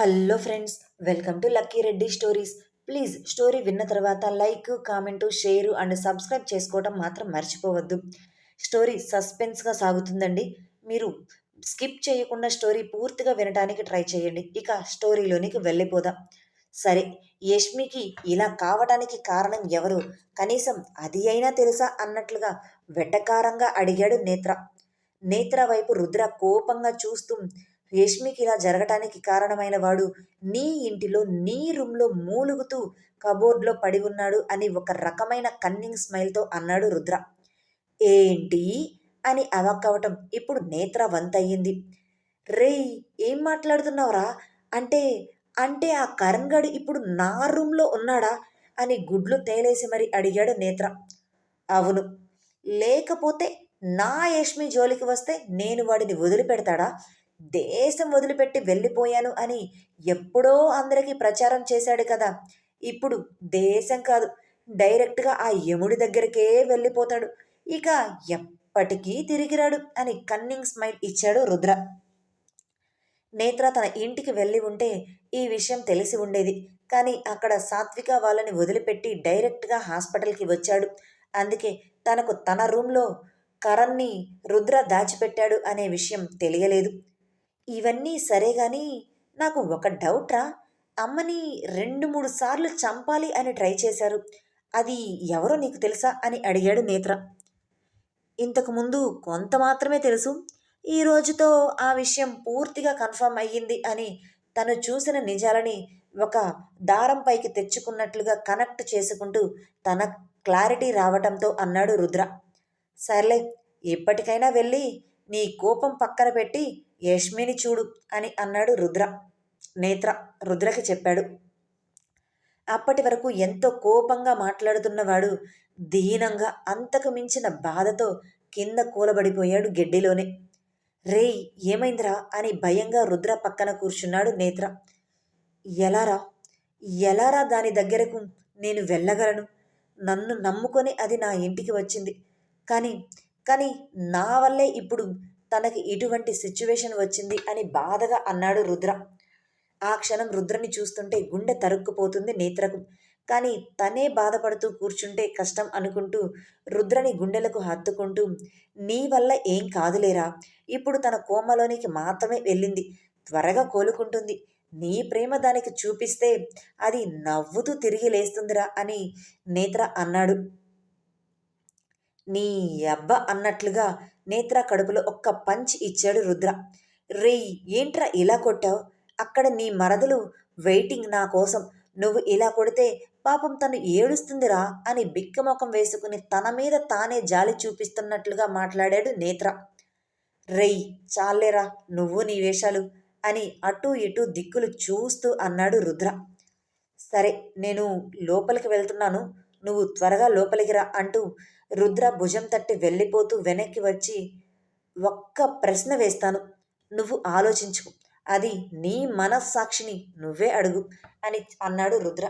Hello friends welcome to lucky Reddy stories. Please story విన్న తర్వాత like comment share and subscribe చేసుకోవడం మాత్రం మర్చిపోవద్దు. స్టోరీ సస్పెన్స్గా సాగుతుందండి. మీరు స్కిప్ చేయకుండా స్టోరీ పూర్తిగా వినడానికి ట్రై చేయండి. ఇక స్టోరీలోనికి వెళ్ళిపోదాం. సరే యష్మికి ఇలా కావడానికి కారణం ఎవరు? కనీసం అది అయినా తెలుసా అన్నట్లుగా వెటకారంగా అడిగాడు నేత్ర. నేత్ర వైపు రుద్ర కోపంగా చూస్తూ రేష్మికి ఇలా జరగటానికి కారణమైన వాడు నీ ఇంటిలో నీ రూమ్లో మూలుగుతూ కబోర్డ్లో పడి ఉన్నాడు అని ఒక రకమైన కన్నింగ్ స్మైల్తో అన్నాడు రుద్ర. ఏంటి? అని అవక్కవటం ఇప్పుడు నేత్ర వంతయ్యింది. రేయ్ ఏం మాట్లాడుతున్నావురా? అంటే అంటే ఆ కరణ్ ఇప్పుడు నా రూమ్లో ఉన్నాడా? అని గుడ్లు తేలేసి మరి అడిగాడు నేత్ర. అవును. లేకపోతే నా యష్మి జోలికి వస్తే నేను వాడిని వదిలిపెడతాడా? దేశం వదిలిపెట్టి వెళ్ళిపోయాను అని ఎప్పుడో అందరికీ ప్రచారం చేశాడు కదా. ఇప్పుడు దేశం కాదు డైరెక్ట్గా ఆ యముడి దగ్గరికే వెళ్ళిపోతాడు. ఇక ఎప్పటికీ తిరిగిరాడు అని కన్నింగ్ స్మైల్ ఇచ్చాడు రుద్ర. నేత్ర తన ఇంటికి వెళ్ళి ఉంటే ఈ విషయం తెలిసి ఉండేది. కానీ అక్కడ సాత్విక వాళ్ళని వదిలిపెట్టి డైరెక్ట్గా హాస్పిటల్కి వచ్చాడు. అందుకే తనకు తన రూమ్లో కరణ్ని రుద్ర దాచిపెట్టాడు అనే విషయం తెలియలేదు. ఇవన్నీ సరే గాని నాకు ఒక డౌట్రా. అమ్మని రెండు మూడు సార్లు చంపాలి అని ట్రై చేశారు. అది ఎవరో నీకు తెలుసా అని అడిగాడు నేత్ర. ఇంతకుముందు కొంత మాత్రమే తెలుసు. ఈ రోజుతో ఆ విషయం పూర్తిగా కన్ఫర్మ్ అయ్యింది అని తను చూసిన నిజాలని ఒక దారం పైకి తెచ్చుకున్నట్లుగా కనెక్ట్ చేసుకుంటూ తన క్లారిటీ రావటంతో అన్నాడు రుద్ర. సర్లే ఎప్పటికైనా వెళ్ళి నీ కోపం పక్కన పెట్టి యష్మిని చూడు అని అన్నాడు రుద్ర. నేత్ర రుద్రకి చెప్పాడు. అప్పటి వరకు ఎంతో కోపంగా మాట్లాడుతున్నవాడు దీనంగా అంతకు మించిన బాధతో కింద కూలబడిపోయాడు గెడ్డిలోనే. రేయ్ ఏమైందిరా? అని భయంగా రుద్ర పక్కన కూర్చున్నాడు నేత్ర. ఎలారా? ఎలారా దాని దగ్గరకు? నేను వెళ్ళగలను. నన్ను నమ్ముకొని అది నా ఇంటికి వచ్చింది. కానీ కానీ నా వల్లే ఇప్పుడు తనకి ఇటువంటి సిచ్యువేషన్ వచ్చింది అని బాధగా అన్నాడు రుద్ర. ఆ క్షణం రుద్రని చూస్తుంటే గుండె తరుక్కుపోతుంది నేత్రకు. కానీ తనే బాధపడుతూ కూర్చుంటే కష్టం అనుకుంటూ రుద్రని గుండెలకు హత్తుకుంటూ నీ వల్ల ఏం కాదులేరా ఇప్పుడు తన కోమలోనికి మాత్రమే వెళ్ళింది త్వరగా కోలుకుంటుంది. నీ ప్రేమ దానికి చూపిస్తే అది నవ్వుతూ తిరిగి లేస్తుందిరా అని నేత్ర అన్నాడు. నీ అబ్బ అన్నట్లుగా నేత్ర కడుపులో ఒక్క పంచ్ ఇచ్చాడు రుద్ర. రేయ్ ఏంట్రా ఇలా కొట్టావు? అక్కడ నీ మరదలు వెయిటింగ్ నా కోసం. నువ్వు ఇలా కొడితే పాపం తను ఏడుస్తుందిరా అని బిక్కమొఖం వేసుకుని తన మీద తానే జాలి చూపిస్తున్నట్లుగా మాట్లాడాడు నేత్ర. రెయ్ చాలేరా నువ్వు నీ వేషాలు అని అటూ ఇటూ దిక్కులు చూస్తూ అన్నాడు రుద్ర. సరే నేను లోపలికి వెళ్తున్నాను. నువ్వు త్వరగా లోపలికి రా అంటూ రుద్ర భుజం తట్టి వెళ్ళిపోతూ వెనక్కి వచ్చి ఒక్క ప్రశ్న వేస్తాను. నువ్వు ఆలోచించుకు అది నీ మనస్సాక్షిని నువ్వే అడుగు అని అన్నాడు రుద్ర.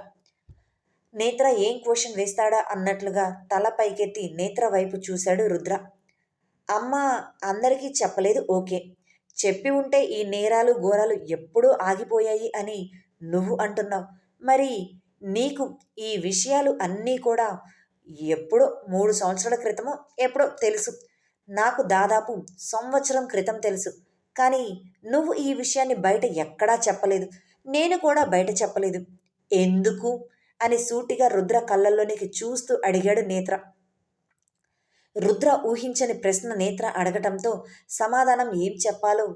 నేత్ర ఏం క్వశ్చన్ వేస్తాడా? అన్నట్లుగా తల పైకెత్తి నేత్ర వైపు చూశాడు రుద్ర. అమ్మ అందరికీ చెప్పలేదు ఓకే. చెప్పి ఉంటే ఈ నేరాలు ఘోరాలు ఎప్పుడూ ఆగిపోయాయి అని నువ్వు అంటున్నావు. మరి నీకు ఈ విషయాలు అన్నీ కూడా ఎప్పుడో మూడు సంవత్సరాల క్రితమో ఎప్పుడో తెలుసు. నాకు దాదాపు సంవత్సరం క్రితం తెలుసు. కానీ నువ్వు ఈ విషయాన్ని బయట ఎక్కడా చెప్పలేదు. నేను కూడా బయట చెప్పలేదు. ఎందుకు? అని సూటిగా రుద్ర కళ్ళల్లోనికి చూస్తూ అడిగాడు నేత్ర. రుద్ర ఊహించని ప్రశ్న నేత్ర అడగటంతో సమాధానం ఏం చెప్పాలో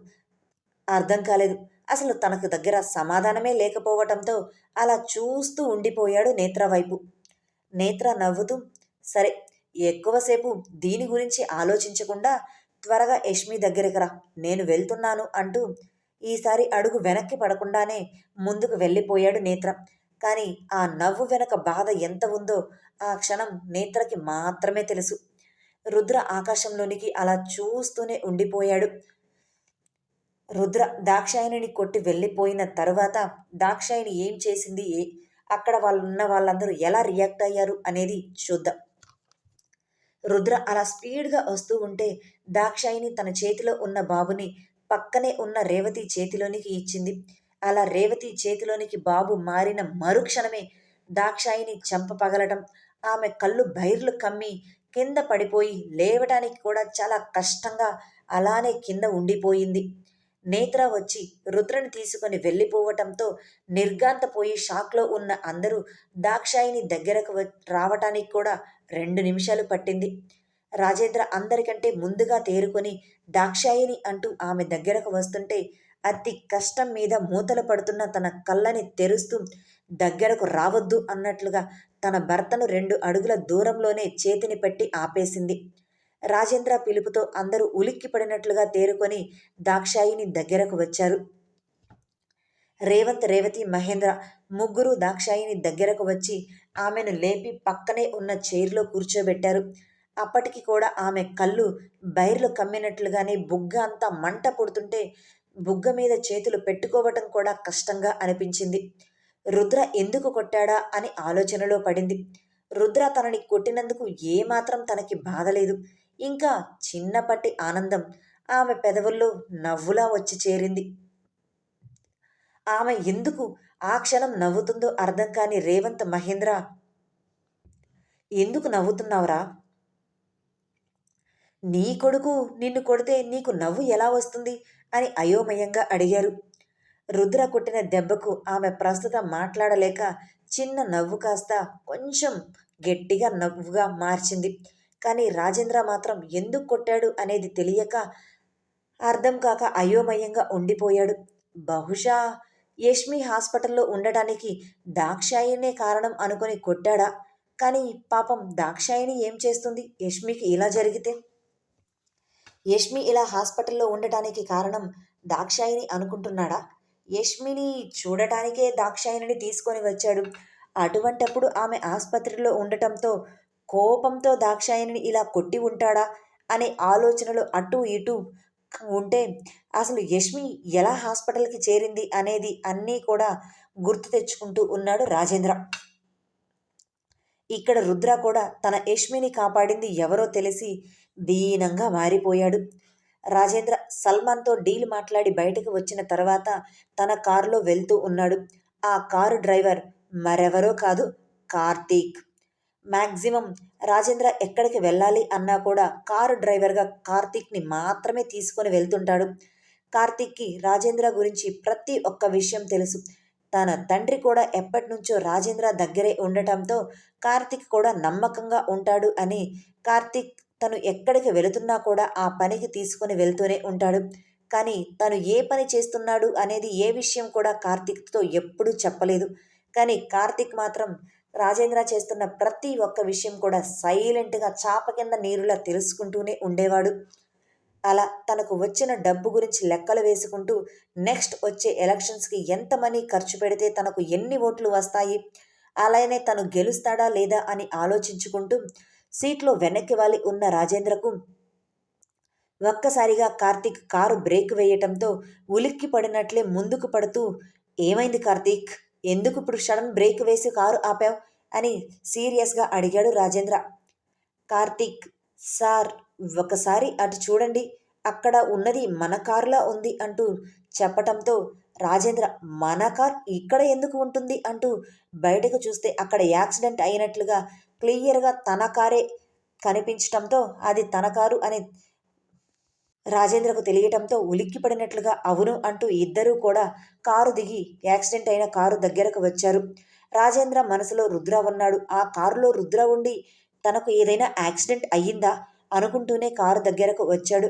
అర్థం కాలేదు. అసలు తనకు దగ్గర సమాధానమే లేకపోవటంతో అలా చూస్తూ ఉండిపోయాడు నేత్ర వైపు. నేత్ర నవ్వుతూ సరే ఎక్కువసేపు దీని గురించి ఆలోచించకుండా త్వరగా యష్మి దగ్గరికి రా నేను వెళ్తున్నాను అంటూ ఈసారి అడుగు వెనక్కి పడకుండానే ముందుకు వెళ్ళిపోయాడు నేత్ర. కానీ ఆ నవ్వు వెనక బాధ ఎంత ఉందో ఆ క్షణం నేత్రకి మాత్రమే తెలుసు. రుద్ర ఆకాశంలోనికి అలా చూస్తూనే ఉండిపోయాడు. రుద్ర దాక్షాయణిని కొట్టి వెళ్ళిపోయిన తరువాత దాక్షాయణి ఏం చేసింది ఏ అక్కడ వాళ్ళు ఉన్న వాళ్ళందరూ ఎలా రియాక్ట్ అయ్యారు అనేది చూద్దాం. రుద్ర అలా స్పీడ్గా వస్తూ ఉంటే దాక్షాయిని తన చేతిలో ఉన్న బాబుని పక్కనే ఉన్న రేవతి చేతిలోనికి ఇచ్చింది. అలా రేవతి చేతిలోనికి బాబు మారిన మరుక్షణమే దాక్షాయిని చంప పగలటం ఆమె కళ్ళు బైర్లు కమ్మి కింద పడిపోయి లేవటానికి కూడా చాలా కష్టంగా అలానే కింద ఉండిపోయింది. నేత్ర వచ్చి రుద్రని తీసుకొని వెళ్ళిపోవటంతో నిర్గాంతపోయి షాక్లో ఉన్న అందరూ దాక్షాయిని దగ్గరకు రావటానికి కూడా రెండు నిమిషాలు పట్టింది. రాజేంద్ర అందరికంటే ముందుగా తేరుకొని దాక్షాయిని అంటూ ఆమె దగ్గరకు వస్తుంటే అతి కష్టం మీద మూతలు పడుతున్న తన కళ్ళని తెరుస్తూ దగ్గరకు రావద్దు అన్నట్లుగా తన భర్తను రెండు అడుగుల దూరంలోనే చేతిని పెట్టి ఆపేసింది. రాజేంద్ర పిలుపుతో అందరూ ఉలిక్కి పడినట్లుగా తేరుకొని దాక్షాయిని దగ్గరకు వచ్చారు. రేవంత్ రేవతి మహేంద్ర ముగ్గురు దాక్షాయిని దగ్గరకు వచ్చి ఆమెను లేపి పక్కనే ఉన్న చైర్లో కూర్చోబెట్టారు. అప్పటికి కూడా ఆమె కళ్ళు బైర్లు కమ్మినట్లుగానే బుగ్గ అంతా మంట పుడుతుంటే బుగ్గ మీద చేతులు పెట్టుకోవటం కూడా కష్టంగా అనిపించింది. రుద్ర ఎందుకు కొట్టాడా అని ఆలోచనలో పడింది. రుద్ర తనని కొట్టినందుకు ఏమాత్రం తనకి బాధలేదు ఇంకా చిన్నపట్టి ఆనందం ఆమె పెదవుల్లో నవ్వులా వచ్చి చేరింది. ఆమె ఎందుకు ఆ క్షణం నవ్వుతుందో అర్థం కాని రేవంత్ మహేంద్ర ఎందుకు నవ్వుతున్నావురా? నీ కొడుకు నిన్ను కొడితే నీకు నవ్వు ఎలా వస్తుంది? అని అయోమయంగా అడిగారు. రుద్ర కొట్టిన దెబ్బకు ఆమె ప్రస్తుతం మాట్లాడలేక చిన్న నవ్వు కాస్త కొంచెం గట్టిగా నవ్వుగా మార్చింది. కానీ రాజేంద్ర మాత్రం ఎందుకు కొట్టాడు అనేది తెలియక అర్థం కాక అయోమయంగా ఉండిపోయాడు. బహుశా యష్మి హాస్పిటల్లో ఉండటానికి దాక్షాయినే కారణం అనుకొని కొట్టాడా? కానీ పాపం దాక్షాయిని ఏం చేస్తుంది? యష్మికి ఇలా జరిగితే? యష్మి ఇలా హాస్పిటల్లో ఉండటానికి కారణం దాక్షాయిని అనుకుంటున్నాడా? యష్మిని చూడటానికే దాక్షాయిని తీసుకొని వచ్చాడు. అటువంటప్పుడు ఆమె ఆసుపత్రిలో ఉండటంతో కోపంతో దాక్షాయణిని ఇలా కొట్టి ఉంటాడా? అనే ఆలోచనలు అటు ఇటు ఉంటే అసలు యష్మి ఎలా హాస్పిటల్కి చేరింది అనేది అన్నీ కూడా గుర్తు తెచ్చుకుంటూ ఉన్నాడు రాజేంద్ర. ఇక్కడ రుద్ర కూడా తన యష్మిని కాపాడింది ఎవరో తెలిసి దీనంగా మారిపోయాడు. రాజేంద్ర సల్మాన్తో డీల్ మాట్లాడి బయటకు వచ్చిన తర్వాత తన కారులో వెళ్తూ ఉన్నాడు. ఆ కారు డ్రైవర్ మరెవరో కాదు కార్తీక్. మ్యాక్సిమం రాజేంద్ర ఎక్కడికి వెళ్ళాలి అన్నా కూడా కారు డ్రైవర్గా కార్తీక్ని మాత్రమే తీసుకొని వెళ్తుంటాడు. కార్తీక్కి రాజేంద్ర గురించి ప్రతి ఒక్క విషయం తెలుసు. తన తండ్రి కూడా ఎప్పటి నుంచో రాజేంద్ర దగ్గరే ఉండటంతో కార్తీక్ కూడా నమ్మకంగా ఉంటాడు అని కార్తీక్ తను ఎక్కడికి వెళుతున్నా కూడా ఆ పనికి తీసుకొని వెళ్తూనే ఉంటాడు. కానీ తను ఏ పని చేస్తున్నాడు అనేది ఏ విషయం కూడా కార్తీక్తో ఎప్పుడూ చెప్పలేదు. కానీ కార్తీక్ మాత్రం రాజేంద్ర చేస్తున్న ప్రతి ఒక్క విషయం కూడా సైలెంట్గా చాప కింద నీరులా తెలుసుకుంటూనే ఉండేవాడు. అలా తనకు వచ్చిన డబ్బు గురించి లెక్కలు వేసుకుంటూ నెక్స్ట్ వచ్చే ఎలక్షన్స్కి ఎంత మనీ ఖర్చు పెడితే తనకు ఎన్ని ఓట్లు వస్తాయి? అలానే తను గెలుస్తాడా లేదా అని ఆలోచించుకుంటూ సీట్లో వెనక్కి వాలి ఉన్న రాజేంద్రకు ఒక్కసారిగా కార్తీక్ కారు బ్రేక్ వేయటంతో ఉలిక్కి పడినట్లే ముందుకు పడుతూ ఏమైంది కార్తీక్? ఎందుకు ఇప్పుడు సడన్ బ్రేక్ వేసి కారు ఆపావు? అని సీరియస్గా అడిగాడు రాజేంద్ర. కార్తీక్ సార్ ఒకసారి అటు చూడండి. అక్కడ ఉన్నది మన కారులా ఉంది అంటూ చెప్పటంతో రాజేంద్ర మన కార్ ఇక్కడ ఎందుకు ఉంటుంది? అంటూ బయటకు చూస్తే అక్కడ యాక్సిడెంట్ అయినట్లుగా క్లియర్గా తన కారే కనిపించటంతో అది తన కారు అని రాజేంద్రకు తెలియటంతో ఉలిక్కిపడినట్లుగా అవును అంటూ ఇద్దరూ కూడా కారు దిగి యాక్సిడెంట్ అయిన కారు దగ్గరకు వచ్చారు. రాజేంద్ర మనసులో రుద్ర ఉన్నాడు. ఆ కారులో రుద్ర ఉండి తనకు ఏదైనా యాక్సిడెంట్ అయ్యిందా అనుకుంటూనే కారు దగ్గరకు వచ్చాడు.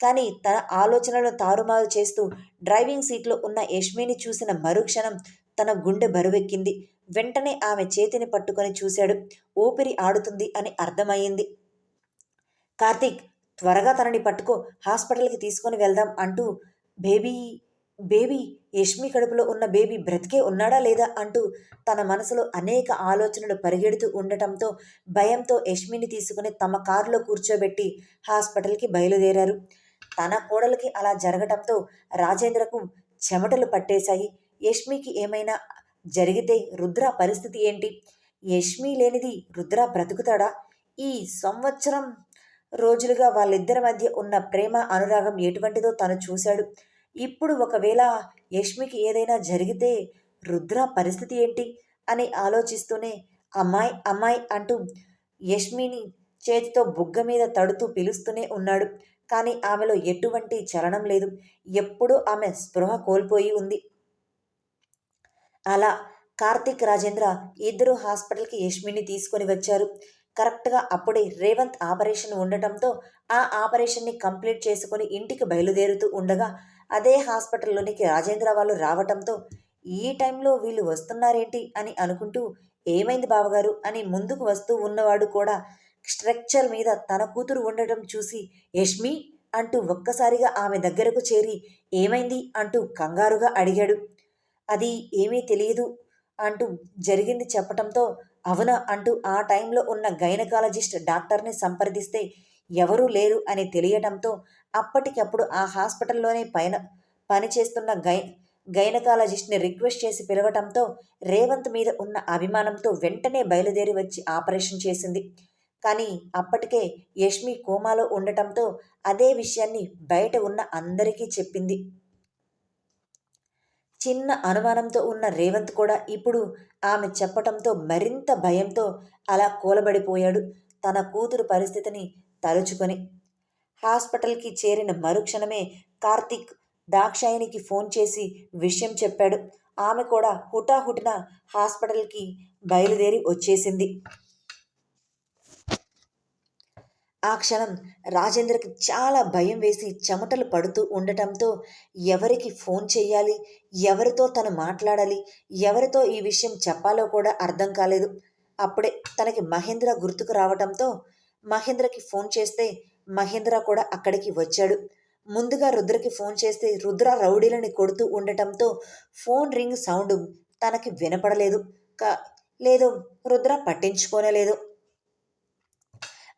కానీ తన ఆలోచనలను తారుమారు చేస్తూ డ్రైవింగ్ సీట్లో ఉన్న యష్మిని చూసిన మరుక్షణం తన గుండె బరువెక్కింది. వెంటనే ఆమె చేతిని పట్టుకొని చూశాడు. ఊపిరి ఆడుతుంది అని అర్థమయ్యింది. కార్తీక్ త్వరగా తనని పట్టుకో హాస్పిటల్కి తీసుకొని వెళ్దాం అంటూ బేబీ బేబీ యష్మి కడుపులో ఉన్న బేబీ బ్రతికే ఉన్నాడా లేదా అంటూ తన మనసులో అనేక ఆలోచనలు పరిగెడుతూ ఉండటంతో భయంతో యష్మిని తీసుకుని తమ కారులో కూర్చోబెట్టి హాస్పిటల్కి బయలుదేరారు. తన కోడలికి అలా జరగటంతో రాజేంద్రకు చెమటలు పట్టేశాయి. యష్మికి ఏమైనా జరిగితే రుద్ర పరిస్థితి ఏంటి? యష్మి లేనిది రుద్ర బ్రతుకుతాడా? ఈ సంవత్సరం రోజులుగా వాళ్ళిద్దరి మధ్య ఉన్న ప్రేమ అనురాగం ఎటువంటిదో తను చూశాడు. ఇప్పుడు ఒకవేళ యష్మికి ఏదైనా జరిగితే రుద్ర పరిస్థితి ఏంటి? అని ఆలోచిస్తూనే అమ్మాయి అమ్మాయి అంటూ యష్మిని చేతితో బుగ్గ మీద తడుతూ పిలుస్తూనే ఉన్నాడు. కానీ ఆమెలో ఎటువంటి చలనం లేదు. ఎప్పుడూ ఆమె స్పృహ కోల్పోయి ఉంది. అలా కార్తిక్ రాజేంద్ర ఇద్దరు హాస్పిటల్కి యష్మిని తీసుకొని వచ్చారు. కరెక్ట్గా అప్పుడే రేవంత్ ఆపరేషన్ ఉండటంతో ఆ ఆపరేషన్ని కంప్లీట్ చేసుకొని ఇంటికి బయలుదేరుతూ ఉండగా అదే హాస్పిటల్లోనికి రాజేంద్ర వాళ్ళు రావటంతో ఈ టైంలో వీళ్ళు వస్తున్నారేంటి? అని అనుకుంటూ ఏమైంది బావగారు? అని ముందుకు వస్తూ ఉన్నవాడు కూడా స్ట్రక్చర్ మీద తన కూతురు ఉండటం చూసి యష్మి అంటూ ఒక్కసారిగా ఆమె దగ్గరకు చేరి ఏమైంది? అంటూ కంగారుగా అడిగాడు. అది ఏమీ తెలియదు అంటూ జరిగింది చెప్పటంతో అవునా అంటూ ఆ టైంలో ఉన్న గైనకాలజిస్ట్ డాక్టర్ని సంప్రదిస్తే ఎవరూ లేరు అని తెలియటంతో అప్పటికప్పుడు ఆ హాస్పిటల్లోనే పైన పనిచేస్తున్న గై గైనకాలజిస్ట్ని రిక్వెస్ట్ చేసి పిలవటంతో రేవంత్ మీద ఉన్న అభిమానంతో వెంటనే బయలుదేరి వచ్చి ఆపరేషన్ చేసింది. కానీ అప్పటికే యష్మి కోమాలో ఉండటంతో అదే విషయాన్ని బయట ఉన్న అందరికీ చెప్పింది. చిన్న అనుమానంతో ఉన్న రేవంత్ కూడా ఇప్పుడు ఆమె చెప్పటంతో మరింత భయంతో అలా కూలబడిపోయాడు తన కూతురు పరిస్థితిని తలుచుకొని. హాస్పిటల్కి చేరిన మరుక్షణమే కార్తిక్ దాక్షాయనికి ఫోన్ చేసి విషయం చెప్పాడు. ఆమె కూడా హుటాహుటిన హాస్పిటల్కి బయలుదేరి వచ్చేసింది. ఆ క్షణం రాజేంద్రకి చాలా భయం వేసి చెమటలు పడుతూ ఉండటంతో ఎవరికి ఫోన్ చేయాలి ఎవరితో తను మాట్లాడాలి? ఎవరితో ఈ విషయం చెప్పాలో కూడా అర్థం కాలేదు. అప్పుడే తనకి మహేంద్ర గుర్తుకు రావటంతో మహేంద్రకి ఫోన్ చేస్తే మహేంద్ర కూడా అక్కడికి వచ్చాడు. ముందుగా రుద్రకి ఫోన్ చేస్తే రుద్ర రౌడీలని కొడుతూ ఉండటంతో ఫోన్ రింగ్ సౌండ్ తనకి వినపడలేదు. కా లేదు రుద్ర పట్టించుకోనలేదు.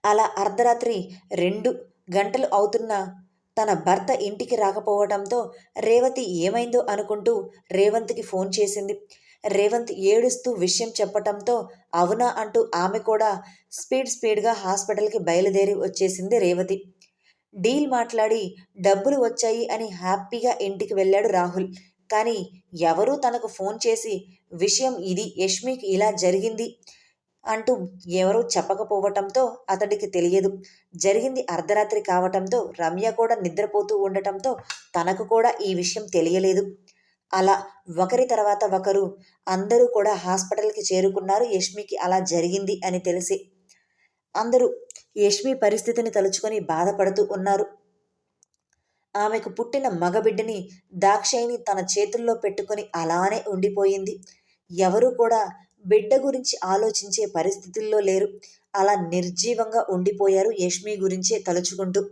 అలా అర్ధరాత్రి రెండు గంటలు అవుతున్నా తన భర్త ఇంటికి రాకపోవడంతో రేవతి ఏమైందో అనుకుంటూ రేవంత్కి ఫోన్ చేసింది. రేవంత్ ఏడుస్తూ విషయం చెప్పటంతో అవునా అంటూ ఆమె కూడా స్పీడ్ స్పీడ్గా హాస్పిటల్కి బయలుదేరి వచ్చేసింది రేవతి. డీల్ మాట్లాడి డబ్బులు వచ్చాయి అని హ్యాపీగా ఇంటికి వెళ్ళాడు రాహుల్. కానీ ఎవరూ తనకు ఫోన్ చేసి విషయం ఇది యష్మికి ఇలా జరిగింది. అంటూ ఎవరూ చెప్పకపోవటంతో అతడికి తెలియదు. జరిగింది అర్ధరాత్రి కావటంతో రమ్య కూడా నిద్రపోతూ ఉండటంతో తనకు కూడా ఈ విషయం తెలియలేదు. అలా ఒకరి తర్వాత ఒకరు అందరూ కూడా హాస్పిటల్కి చేరుకున్నారు. యష్మికి అలా జరిగింది అని తెలిసి అందరూ యష్మి పరిస్థితిని తలుచుకొని బాధపడుతూ ఉన్నారు. ఆమెకు పుట్టిన మగబిడ్డని దాక్షాయిని తన చేతుల్లో పెట్టుకొని అలానే ఉండిపోయింది. ఎవరూ కూడా బిడ్డ గురించి ఆలోచించే పరిస్థితుల్లో లేరు. అలా నిర్జీవంగా ఉండిపోయారు యష్మి గురించే తలుచుకుంటూ.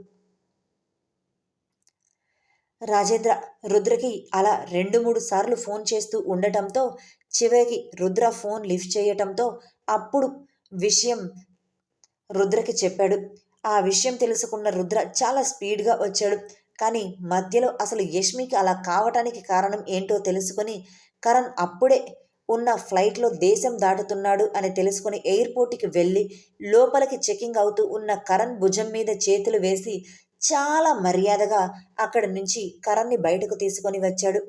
రాజేంద్ర రుద్రకి అలా రెండు మూడు సార్లు ఫోన్ చేస్తూ ఉండటంతో చివరికి రుద్ర ఫోన్ లిఫ్ట్ చేయటంతో అప్పుడు విషయం రుద్రకి చెప్పాడు. ఆ విషయం తెలుసుకున్న రుద్ర చాలా స్పీడ్గా వచ్చాడు. కానీ మధ్యలో అసలు యష్మికి అలా కావటానికి కారణం ఏంటో తెలుసుకొని కరణ్ అప్పుడే ఉన్న ఫ్లైట్లో దేశం దాటుతున్నాడు అని తెలుసుకుని ఎయిర్పోర్ట్కి వెళ్ళి లోపలికి చెకింగ్ అవుతూ ఉన్న కరణ్ భుజం మీద చేతులు వేసి చాలా మర్యాదగా అక్కడి నుంచి కరణ్ని బయటకు తీసుకొని వచ్చాడు.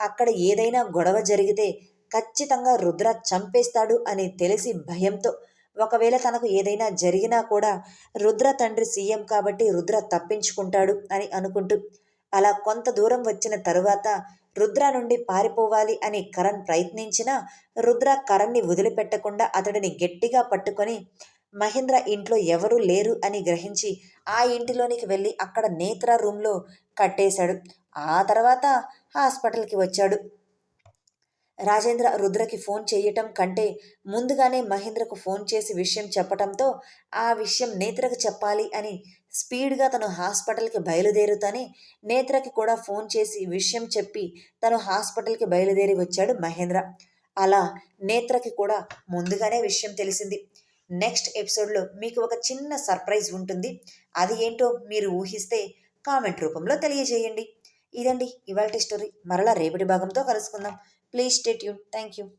అక్కడ ఏదైనా గొడవ జరిగితే ఖచ్చితంగా రుద్ర చంపేస్తాడు అని తెలిసి భయంతో ఒకవేళ తనకు ఏదైనా జరిగినా కూడా రుద్ర తండ్రి సీఎం కాబట్టి రుద్ర తప్పించుకుంటాడు అని అనుకుంటూ అలా కొంత దూరం వచ్చిన తరువాత రుద్ర నుండి పారిపోవాలి అని కరణ్ ప్రయత్నించినా రుద్ర కరణ్ని వదిలిపెట్టకుండా అతడిని గట్టిగా పట్టుకొని మహేంద్ర ఇంట్లో ఎవరూ లేరు అని గ్రహించి ఆ ఇంటిలోనికి వెళ్ళి అక్కడ నేత్ర రూమ్లో కట్టేశాడు. ఆ తర్వాత హాస్పిటల్కి వచ్చాడు. రాజేంద్ర రుద్రకి ఫోన్ చేయటం కంటే ముందుగానే మహేంద్రకు ఫోన్ చేసి విషయం చెప్పటంతో ఆ విషయం నేత్రకు చెప్పాలి అని స్పీడ్గా తను హాస్పిటల్కి బయలుదేరుతానే నేత్రకి కూడా ఫోన్ చేసి విషయం చెప్పి తను హాస్పిటల్కి బయలుదేరి వచ్చాడు మహేంద్ర. అలా నేత్రకి కూడా ముందుగానే విషయం తెలిసింది. నెక్స్ట్ ఎపిసోడ్లో మీకు ఒక చిన్న సర్ప్రైజ్ ఉంటుంది. అది ఏంటో మీరు ఊహిస్తే కామెంట్ రూపంలో తెలియజేయండి. ఇదండి ఇవాళ స్టోరీ. మరలా రేపటి భాగంతో కలుసుకుందాం. Please stay tuned. Thank you.